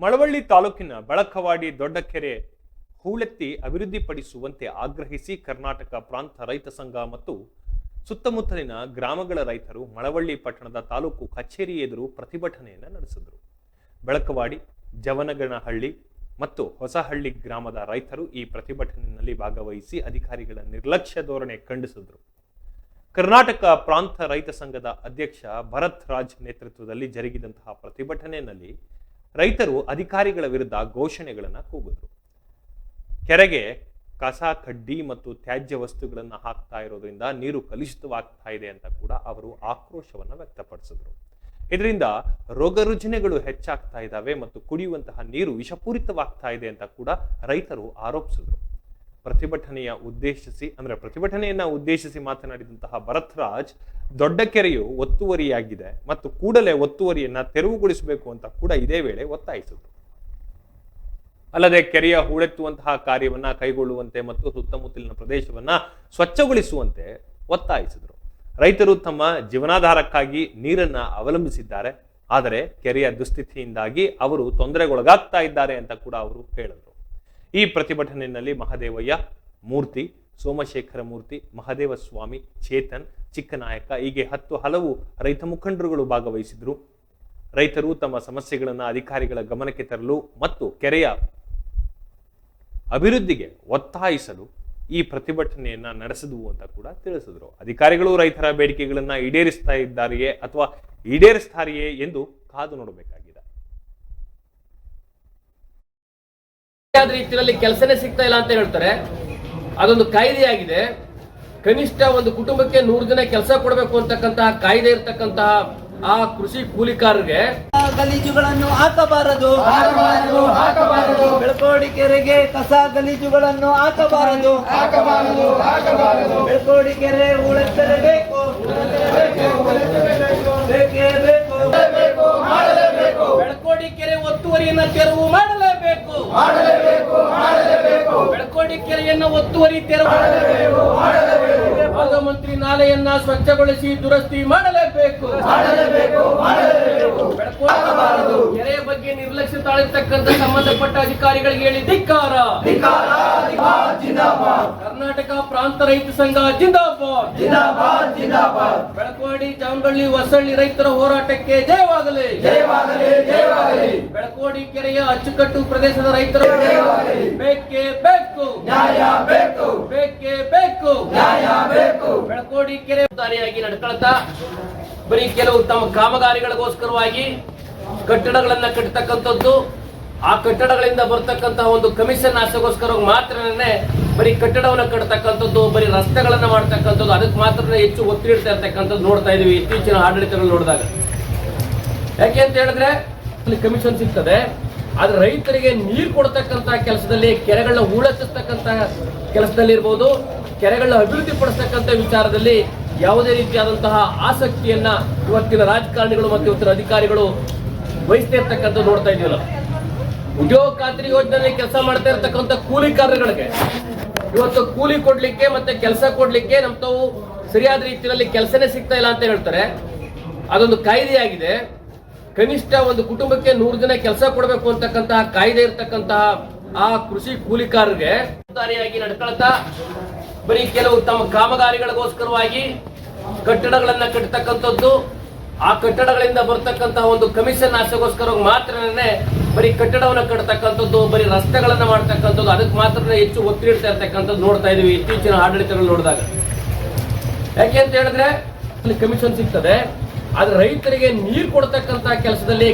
ಮಳವಳ್ಳಿ ತಾಲೂಕಿನ ಬಳಕವಾಡಿ ದೊಡ್ಡಕೆರೆ ಹೂಳೆತ್ತಿ ಅಭಿವೃದ್ಧಿಪಡಿಸುವಂತೆ ಆಗ್ರಹಿಸಿ ಕರ್ನಾಟಕ ಪ್ರಾಂತ ರೈತ ಸಂಘ ಮತ್ತು ಸುತ್ತಮುತ್ತಲಿನ ಗ್ರಾಮಗಳ ರೈತರು ಮಳವಳ್ಳಿ ಪಟ್ಟಣದ ತಾಲೂಕು ಕಚೇರಿ ಎದುರು ಪ್ರತಿಭಟನೆಯನ್ನು ನಡೆಸಿದರು. ಬೆಳಕವಾಡಿ, ಜವನಗನಹಳ್ಳಿ ಮತ್ತು ಹೊಸಹಳ್ಳಿ ಗ್ರಾಮದ ರೈತರು ಈ ಪ್ರತಿಭಟನೆಯಲ್ಲಿ ಭಾಗವಹಿಸಿ ಅಧಿಕಾರಿಗಳ ನಿರ್ಲಕ್ಷ್ಯ ಧೋರಣೆ ಖಂಡಿಸಿದರು. ಕರ್ನಾಟಕ ಪ್ರಾಂತ ರೈತ ಸಂಘದ ಅಧ್ಯಕ್ಷ ಭರತ್ ರಾಜ್ ನೇತೃತ್ವದಲ್ಲಿ ಜರುಗಿದಂತಹ ಪ್ರತಿಭಟನೆಯಲ್ಲಿ ರೈತರು ಅಧಿಕಾರಿಗಳ ವಿರುದ್ಧ ಘೋಷಣೆಗಳನ್ನು ಕೂಗಿದ್ರು. ಕೆರೆಗೆ ಕಸ, ಕಡ್ಡಿ ಮತ್ತು ತ್ಯಾಜ್ಯ ವಸ್ತುಗಳನ್ನು ಹಾಕ್ತಾ ಇರೋದ್ರಿಂದ ನೀರು ಕಲುಷಿತವಾಗ್ತಾ ಇದೆ ಅಂತ ಕೂಡ ಅವರು ಆಕ್ರೋಶವನ್ನು ವ್ಯಕ್ತಪಡಿಸಿದ್ರು. ಇದರಿಂದ ರೋಗ ರುಜಿನಗಳು ಹೆಚ್ಚಾಗ್ತಾ ಇದ್ದಾವೆ ಮತ್ತು ಕುಡಿಯುವಂತಹ ನೀರು ವಿಷಪೂರಿತವಾಗ್ತಾ ಇದೆ ಅಂತ ಕೂಡ ರೈತರು ಆರೋಪಿಸಿದ್ರು. ಪ್ರತಿಭಟನೆಯ ಉದ್ದೇಶಿಸಿ, ಅಂದ್ರೆ ಪ್ರತಿಭಟನೆಯನ್ನು ಉದ್ದೇಶಿಸಿ ಮಾತನಾಡಿದಂತಹ ಭರತ್ರಾಜ್ ದೊಡ್ಡ ಕೆರೆಯು ಒತ್ತುವರಿಯಾಗಿದೆ ಮತ್ತು ಕೂಡಲೇ ಒತ್ತುವರಿಯನ್ನು ತೆರವುಗೊಳಿಸಬೇಕು ಅಂತ ಕೂಡ ಇದೇ ವೇಳೆ ಒತ್ತಾಯಿಸಿದರು. ಅಲ್ಲದೆ ಕೆರೆಯ ಹೂಳೆತ್ತುವಂತಹ ಕಾರ್ಯವನ್ನ ಕೈಗೊಳ್ಳುವಂತೆ ಮತ್ತು ಸುತ್ತಮುತ್ತಲಿನ ಪ್ರದೇಶವನ್ನ ಸ್ವಚ್ಛಗೊಳಿಸುವಂತೆ ಒತ್ತಾಯಿಸಿದರು. ರೈತರು ತಮ್ಮ ಜೀವನಾಧಾರಕ್ಕಾಗಿ ನೀರನ್ನ ಅವಲಂಬಿಸಿದ್ದಾರೆ, ಆದರೆ ಕೆರೆಯ ದುಸ್ಥಿತಿಯಿಂದಾಗಿ ಅವರು ತೊಂದರೆಗೊಳಗಾಗ್ತಾ ಇದ್ದಾರೆ ಅಂತ ಕೂಡ ಅವರು ಹೇಳಿದರು. ಈ ಪ್ರತಿಭಟನೆಯಲ್ಲಿ ಮಹದೇವಯ್ಯ ಮೂರ್ತಿ, ಸೋಮಶೇಖರ ಮೂರ್ತಿ ಮಹದೇವ ಸ್ವಾಮಿ ಚೇತನ್, ಚಿಕ್ಕನಾಯಕ, ಹೀಗೆ ಹತ್ತು ಹಲವು ರೈತ ಮುಖಂಡರುಗಳು ಭಾಗವಹಿಸಿದ್ರು. ರೈತರು ತಮ್ಮ ಸಮಸ್ಯೆಗಳನ್ನು ಅಧಿಕಾರಿಗಳ ಗಮನಕ್ಕೆ ತರಲು ಮತ್ತು ಕೆರೆಯ ಅಭಿವೃದ್ಧಿಗೆ ಒತ್ತಾಯಿಸಲು ಈ ಪ್ರತಿಭಟನೆಯನ್ನ ನಡೆಸಿದವು ಅಂತ ಕೂಡ ತಿಳಿಸಿದ್ರು. ಅಧಿಕಾರಿಗಳು ರೈತರ ಬೇಡಿಕೆಗಳನ್ನ ಈಡೇರಿಸ್ತಾ ಇದ್ದಾರೆಯೇ ಅಥವಾ ಈಡೇರಿಸ್ತಾರೆಯೇ ಎಂದು ಕಾದು ನೋಡಬೇಕಾಗಿದೆ. ಸರಿಯಾದ ರೀತಿಯಲ್ಲಿ ಕೆಲಸನೇ ಸಿಗ್ತಾ ಇಲ್ಲ ಅಂತ ಹೇಳ್ತಾರೆ. ಅದೊಂದು ಕಾಯ್ದೆಯಾಗಿದೆ. ಕನಿಷ್ಠ ಒಂದು ಕುಟುಂಬಕ್ಕೆ ನೂರು ಜನ ಕೆಲಸ ಕೊಡಬೇಕು ಅಂತಕ್ಕಂತಹ ಕಾಯ್ದೆ ಇರ್ತಕ್ಕಂತಹ ಆ ಕೃಷಿ ಕೂಲಿಕಾರರಿಗೆ ಗಲೀಜುಗಳನ್ನು ಹಾಕಬಾರದು. ಹಾಕಬಾರದು ಹಾಕಬಾರದು. ಬೆಳಕೋಡಿ ಕೆರೆಗೆ ಕಸ ಗಲೀಜುಗಳನ್ನು ಹಾಕಬಾರದು. ಹಾಕಬಾರದು ಹಾಕಬಾರದು. ಬೆಳಕೋಡಿ ಕೆರೆ ಉಳಿಸಲೇಬೇಕು ಬೇಕೇ ಬೇಕು ಮಾಡಲೇಬೇಕು ಬೆಳಕೋಡಿ ಕೆರೆ ಒತ್ತುವರಿಯನ್ನ ತೆರವು ಮಾಡಲೇಬೇಕು ಮಾಡಲೇಬೇಕು ಮಾಡಲೇಬೇಕು ಕೆರೆಯನ್ನ ಒತ್ತುವರಿ ತೆರವು ಮಂತ್ರಿ ನಾಲೆಯನ್ನ ಸ್ವಚ್ಛಗೊಳಿಸಿ ದುರಸ್ತಿ ಮಾಡಲೇಬೇಕು. ಕೆರೆಯ ಬಗ್ಗೆ ನಿರ್ಲಕ್ಷ್ಯ ತಾಳಿರ್ತಕ್ಕಂಥ ಸಂಬಂಧಪಟ್ಟ ಅಧಿಕಾರಿಗಳಿಗೆ ಹೇಳಿ ಧಿಕ್ಕಾರ, ಜಿಂದಾಬಾದ್. ಕರ್ನಾಟಕ ಪ್ರಾಂತ ರೈತ ಸಂಘ ಜಿಂದಾಬಾದ್. ಜಿಂದಾಬಾದ್ ಜಿಂದಾಬಾದ್. ಬೆಳಕವಾಡಿ ಜಾಮಗಳ್ಳಿ ಹೊಸಳ್ಳಿ ರೈತರ ಹೋರಾಟಕ್ಕೆ ಜಯವಾಗಲಿ. ಜಯವಾಗಲಿ ಜಯವಾಗಲಿ. ಬೆಳಕೋಡಿ ಕೆರೆಯ ಅಚ್ಚುಕಟ್ಟು ಪ್ರದೇಶದ ರೈತರು ಜಯವಾಗಲಿ. ಬೇಕೇ ಬೇಕು. ನ್ಯಾಯ ಬೇಕು. ಬೇಕೇ ಬೇಕು. ನ್ಯಾಯ ಬೇಕು. ಬೆಳಕೋಡಿ ಕೆರೆ ದಾರಿಯಾಗಿ ನಡ್ಕೊಳ್ತಾ ಬರೀ ಕೆಲವು ತಮ್ಮ ಕಾಮಗಾರಿಗಳಿಗೋಸ್ಕರವಾಗಿ ಕಟ್ಟಡಗಳನ್ನ ಕಟ್ಟತಕ್ಕಂಥದ್ದು ಆ ಕಟ್ಟಡಗಳಿಂದ ಬರ್ತಕ್ಕಂತಹ ಒಂದು ಕಮಿಷನ್ ಆಸೆಗೋಸ್ಕರ ಮಾತ್ರನೇ ಬರೀ ಕಟ್ಟಡವನ್ನ ಕಟ್ಟತಕ್ಕಂಥದ್ದು ಬರೀ ರಸ್ತೆಗಳನ್ನು ಮಾಡ್ತಕ್ಕಂಥದ್ದು, ಅದಕ್ಕೆ ಮಾತ್ರ ಹೆಚ್ಚು ಒತ್ತಿ ಇಡ್ತಾ ಇರ್ತಕ್ಕಂಥದ್ದು ನೋಡ್ತಾ ಇದೀವಿ ಇತ್ತೀಚಿನ ಆಡಳಿತಗಳು ನೋಡಿದಾಗ. ಯಾಕೆ ಅಂತ ಹೇಳಿದ್ರೆ, ಅಲ್ಲಿ ಕಮಿಷನ್ ಸಿಗ್ತದೆ, ಆದ್ರೆ ರೈತರಿಗೆ ನೀರು ಕೊಡ್ತಕ್ಕಂತ ಕೆಲಸದಲ್ಲಿ ಕೆರೆಗಳನ್ನ ಹೂಳೆತ್ತತಕ್ಕಂತ ಕೆಲಸದಲ್ಲಿ ಇರ್ಬೋದು ಕೆರೆಗಳನ್ನ ಅಭಿವೃದ್ಧಿ ಪಡಿಸ್ತಕ್ಕಂತ ವಿಚಾರದಲ್ಲಿ ಯಾವುದೇ ರೀತಿಯಾದಂತಹ ಆಸಕ್ತಿಯನ್ನ ಇವತ್ತಿನ ರಾಜಕಾರಣಿಗಳು ಮತ್ತು ಇವತ್ತಿನ ಅಧಿಕಾರಿಗಳು ವಹಿಸ್ತಾ ಇರ್ತಕ್ಕಂಥ ನೋಡ್ತಾ ಇದೀವಲ್ಲ. ಉದ್ಯೋಗ ಖಾತ್ರಿ ಯೋಜನೆಯಲ್ಲಿ ಕೆಲಸ ಮಾಡ್ತಾ ಇರ್ತಕ್ಕಂಥ ಕೂಲಿಕಾರರಿಗೆ ಇವತ್ತು ಕೂಲಿ ಕೊಡ್ಲಿಕ್ಕೆ ಮತ್ತೆ ಕೆಲಸ ಕೊಡ್ಲಿಕ್ಕೆ ನಮ್ ತಾವು ಸರಿಯಾದ ರೀತಿಯಲ್ಲಿ ಕೆಲಸನೇ ಸಿಗ್ತಾ ಇಲ್ಲ ಅಂತ ಹೇಳ್ತಾರೆ. ಅದೊಂದು ಕಾಯ್ದೆಯಾಗಿದೆ. ಕನಿಷ್ಠ ಒಂದು ಕುಟುಂಬಕ್ಕೆ ನೂರು ಜನ ಕೆಲಸ ಕೊಡಬೇಕು ಅಂತಕ್ಕಂತಹ ಕಾಯ್ದೆ ಇರ್ತಕ್ಕಂತಹ ಆ ಕೃಷಿ ಕೂಲಿಕಾರರಿಗೆ ನಡ್ಕೊಳ್ತಾ ಬರೀ ಕೆಲವು ತಮ್ಮ ಕಾಮಗಾರಿಗಳಿಗೋಸ್ಕರವಾಗಿ ಕಟ್ಟಡಗಳನ್ನ ಕಟ್ಟತಕ್ಕಂಥದ್ದು ಆ ಕಟ್ಟಡಗಳಿಂದ ಬರ್ತಕ್ಕಂತಹ ಒಂದು ಕಮಿಷನ್ ಆಸೆಗೋಸ್ಕರ ಮಾತ್ರನೇ ಬರೀ ಕಟ್ಟಡವನ್ನ ಕಟ್ಟತಕ್ಕಂಥದ್ದು ಬರೀ ರಸ್ತೆಗಳನ್ನ ಮಾಡ್ತಕ್ಕಂಥದ್ದು, ಅದಕ್ಕೆ ಮಾತ್ರ ಹೆಚ್ಚು ಒತ್ತು ಇಡ್ತಾ ಇರ್ತಕ್ಕಂಥದ್ದು ನೋಡ್ತಾ ಇದೀವಿ ಇತ್ತೀಚಿನ ಆಡಳಿತಗಳು ನೋಡಿದಾಗ. ಯಾಕೆ ಅಂತ ಹೇಳಿದ್ರೆ, ಅಲ್ಲಿ ಕಮಿಷನ್ ಸಿಗ್ತದೆ, ಆದ್ರೆ ರೈತರಿಗೆ ನೀರು ಕೊಡ್ತಕ್ಕಂತಹ ಕೆಲಸದಲ್ಲಿ